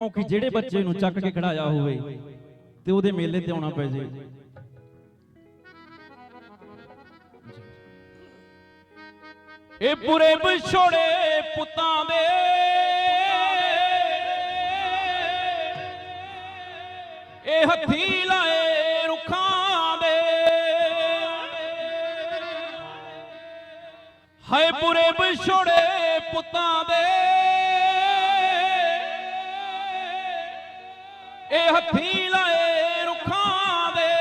ਕਿਉਂਕਿ ਜਿਹੜੇ ਬੱਚੇ ਨੂੰ ਚੱਕ ਕੇ ਖੜਾਇਆ ਹੋਵੇ ਤੇ ਉਹਦੇ ਮੇਲੇ ਤੇ ਆਉਣਾ ਪੈ ਜੇ। ਇਹ ਪੂਰੇ ਵਿਛੋੜੇ ਪੁੱਤਾਂ ਦੇ। ਇਹ ਹੱਥੀ ਲਾਏ ਰੁੱਖਾਂ ਦੇ। ਹਾਏ ਪੂਰੇ ਵਿਛੋੜੇ ਪੁੱਤਾਂ ਦੇ। ਇਹ ਹੱਥੀ ਲਾਏ ਰੁੱਖਾਂ ਦੇ।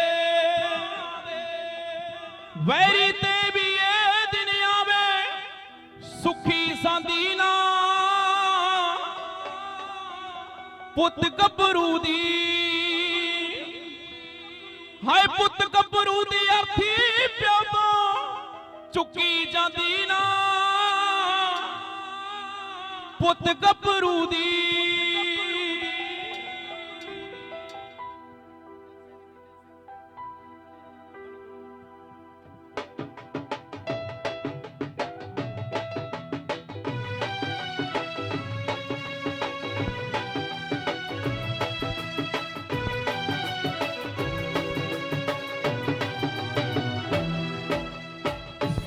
ਵੈਰੀ ਤੇ ਵੀ ਇਹ ਦਿਨ ਆਵੇ, ਸੁਖੀ ਸਾਂਦੀ ਨਾ। ਪੁੱਤ ਗੱਭਰੂ ਦੀ। ਹਾਏ ਪੁੱਤ ਗੱਭਰੂ ਦੀ ਅਰਥੀ ਪਿਓ ਚੁੱਕੀ ਜਾਂਦੀ ਨਾ। ਪੁੱਤ ਗੱਭਰੂ ਦੀ।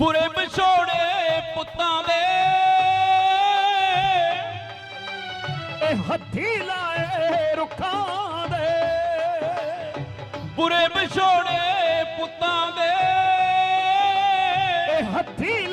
ਬੁਰੇ ਵਿਛੋੜੇ ਪੁੱਤਾਂ ਦੇ। ਇਹ ਹੱਥੀ ਲਾਏ ਰੁੱਖਾਂ ਦੇ। ਬੁਰੇ ਵਿਛੋੜੇ ਪੁੱਤਾਂ ਦੇ। ਇਹ ਹੱਥੀ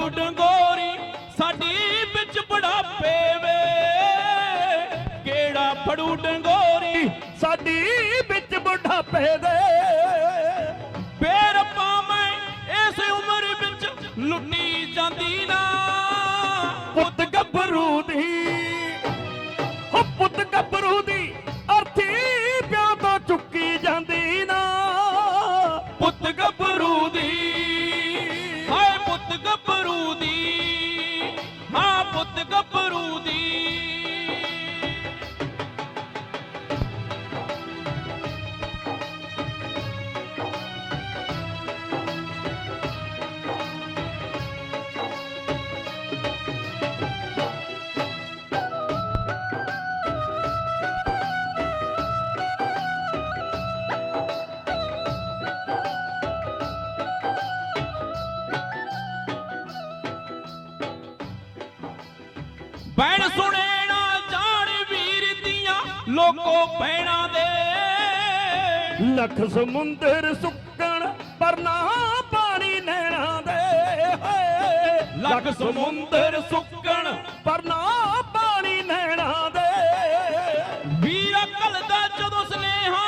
ਕਿਹੜਾ ਡੰਗੋਰੀ ਸਾਡੀ ਵਿੱਚ ਬੜਾਪੇ ਵੇ। ਕਿਹੜਾ ਫੜੂ ਡੰਗੋਰੀ ਸਾਡੀ ਵਿੱਚ ਬੁਢਾਪੇ ਦੇ ਫੇਰ ਮੈਂ ਇਸ ਉਮਰ ਵਿੱਚ ਲੁੱਟੀ ਜਾਂਦੀ ਨਾ। ਪੁੱਤ ਗੱਭਰੂ ਹਾਂ ਬੈਣ ਸੁਣੇ ਨਾ ਜਾਣ ਵੀਰ ਦੀਆਂ ਲੋਕੋ ਭੈਣਾਂ ਦੇ ਲੱਖ ਸਮੁੰਦਰ ਸੁੱਕਣ ਪਰ ਨਾ ਪਾਣੀ ਨੈਣਾ ਦੇ। ਲੱਖ ਸਮੁੰਦਰ ਸੁੱਕਣ ਪਰ ਨਾ ਪਾਣੀ ਨੈਣਾ ਦੇ ਵੀਰਾ ਕਲਦਾ ਜਦੋਂ ਸਨੇਹਾ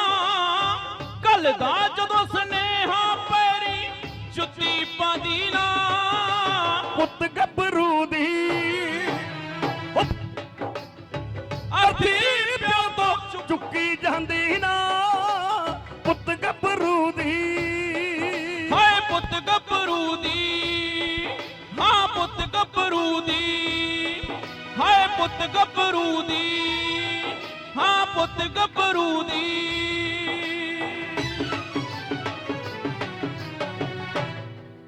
ਕਲਦਾ ਜਦੋਂ ਸਨੇਹਾ ਪੈਰੀ ਜੁੱਤੀ ਪਾਉਂਦੀ ਚੁੱਕੀ ਜਾਂਦੀ ਨਾ, ਪੁੱਤ ਗੱਭਰੂ ਦੀ। ਹਾਏ ਪੁੱਤ ਗੱਭਰੂ ਦੀ ਹਾਂ ਪੁੱਤ ਗੱਭਰੂ ਦੀ। ਹਾਏ ਪੁੱਤ ਗੱਭਰੂ ਦੀ ਹਾਂ ਪੁੱਤ ਗੱਭਰੂ ਦੀ।